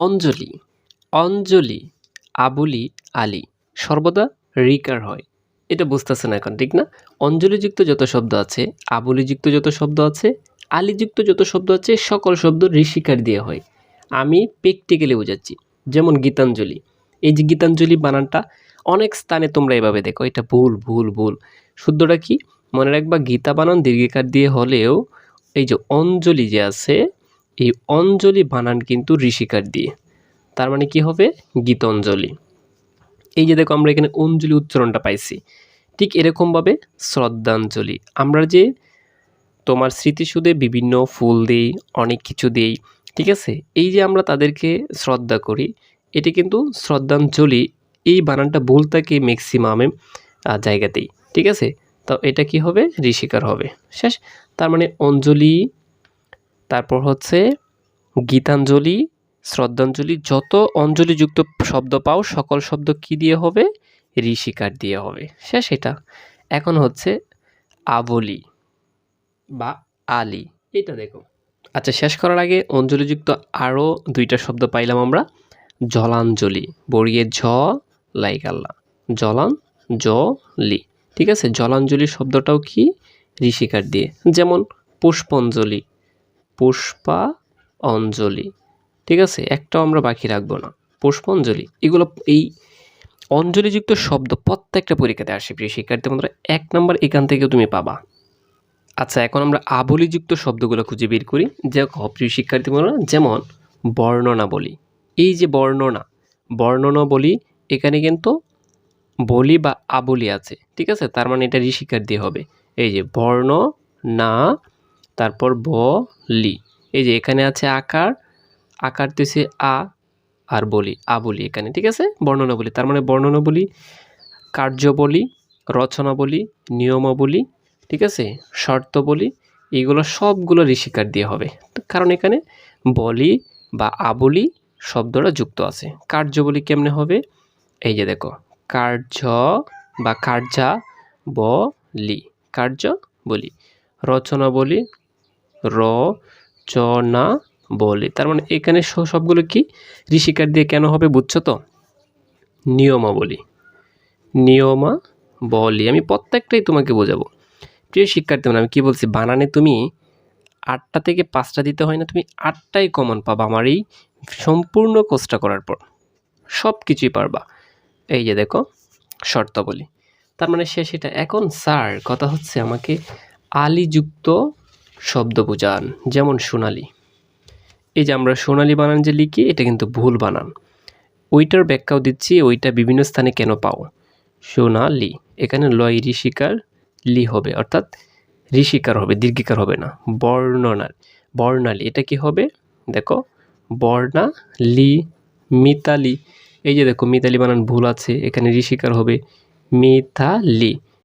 অঞ্জলি অঞ্জলি, আবুলি, আলী, সর্বদা রিকার হয়। এটা বুঝতেছেন এখন, ঠিক না? অঞ্জলিযুক্ত যত শব্দ আছে, আবুলিযুক্ত যত শব্দ আছে, আলিযুক্ত যত শব্দ আছে, সকল শব্দ ঋষিকার দিয়ে হয়। আমি প্র্যাকটিক্যালি বোঝাচ্ছি, যেমন গীতাঞ্জলি। এই যে গীতাঞ্জলি বানানটা, অনেক স্থানে তোমরা এভাবে দেখো, এটা ভুল ভুল ভুল। শুদ্ধটা কি? মনে রাখবা, গীতা বানান দীর্ঘিকার দিয়ে হলেও এই যে অঞ্জলি যে আছে এই অঞ্জলি বানান কিন্তু ঋষিকার দিয়ে। তার মানে কি হবে? গীতাঞ্জলি। এই যে দেখো আমরা এখানে অঞ্জলি উচ্চারণটা পাইছি। ঠিক এরকমভাবে শ্রদ্ধাঞ্জলি। আমরা যে তোমার স্মৃতিসুদে বিভিন্ন ফুল দিই, অনেক কিছু দিই, ঠিক আছে? এই যে আমরা তাদেরকে শ্রদ্ধা করি, এটি কিন্তু শ্রদ্ধাঞ্জলি এই বানানটা ভুল থাকে ম্যাক্সিমামে জায়গাতেই, ঠিক আছে? তো এটা কি হবে? ঋষিকার হবে। শেষ। তার মানে অঞ্জলি তারপর হচ্ছে গীতাঞ্জলি, শ্রদ্ধাঞ্জলি, যত অঞ্জলিযুক্ত শব্দ পাও, সকল শব্দ কি দিয়ে হবে? ঋষিকার দিয়ে হবে। শেষ এটা। এখন হচ্ছে আবলি বা আলি। এটা দেখো। আচ্ছা শেষ করার আগে অঞ্জলিযুক্ত আরও দুইটা শব্দ পাইলাম আমরা। জলাঞ্জলি বড়িয়ে ঝ লাইক আল্লাহ। জলান জ লি ঠিক আছে? জলাঞ্জলি শব্দটাও কি? ঋষিকার দিয়ে। যেমন পুষ্পাঞ্জলি। পুষ্পা অঞ্জলি। ঠিক আছে? একটাও আমরা বাকি রাখব না। পুষ্পাঞ্জলি এগুলো এই অঞ্জলিযুক্ত শব্দ প্রত্যেকটা পরীক্ষাতে আসে, প্রিয় শিক্ষার্থী বন্ধুরা। এক নম্বর এখান থেকে তুমি পাবা। আচ্ছা এখন আমরা আবলিযুক্ত শব্দগুলো খুঁজে বের করি। যে প্রিয় শিক্ষার্থী বন্ধুরা, যেমন বর্ণনা বলি এই যে বর্ণনা বর্ণনা বলি এখানে কিন্তু বলি বা আবলি আছে। ঠিক আছে? তার মানে এটা ঋষিকার দিয়ে হবে। এই যে বর্ণ না তারপর ব, লি। এই যে এখানে আছে আকার আকার দিছে আ আর বলি, আ বলি এখানে, ঠিক আছে? বর্ণনা বলি তার মানে বর্ণনা বলি কার্য বলি রচনা বলি নিয়মাবলী, ঠিক আছে? শর্ত বলি এইগুলো সবগুলো ঋষিকার দিয়ে হবে। কারণ এখানে বলি বা আবলি শব্দটা যুক্ত আছে। কার্য বলি কেমনে হবে? এই যে দেখো, কার্য বা কার্যা বলি কার্য বলি রচনা বলি র চনা বলি। তার মানে এখানে সবগুলো কি? ঋষিকার দিয়ে কেন হবে বুঝছ তো? নিয়মাবলী। নিয়মা বলি। আমি প্রত্যেকটাই তোমাকে বোঝাবো। প্রিয় শিক্ষার্থী মানে আমি কী বলছি? বানানে তুমি আটটা থেকে পাঁচটা দিতে হয় না, তুমি আটটাই কমন পাবা আমার এই সম্পূর্ণ কোর্সটা করার পর। সব কিছুই পারবা। এই যে দেখো, শর্তাবলী। তার মানে সে সেটা। এখন স্যার কথা হচ্ছে আমাকে আলিযুক্ত শব্দ বোঝান যেমন সোনালি। এই যে আমরা সোনালি বানান যে লিখি, এটা কিন্তু ভুল বানান। ওইটার ব্যাখ্যাও দিচ্ছি, ওইটা বিভিন্ন স্থানে কেন পাও? সোনালি, এখানে লয় ঋষিকার লি হবে, অর্থাৎ ঋষিকার হবে, দীর্ঘিকার হবে না, বর্ণনার। বর্ণালী, এটা কি হবে? দেখো, বর্ণা, লি, মিতালি। এই যে দেখো, মিতালি বানান ভুল আছে, এখানে ঋষিকার হবে মিতালি।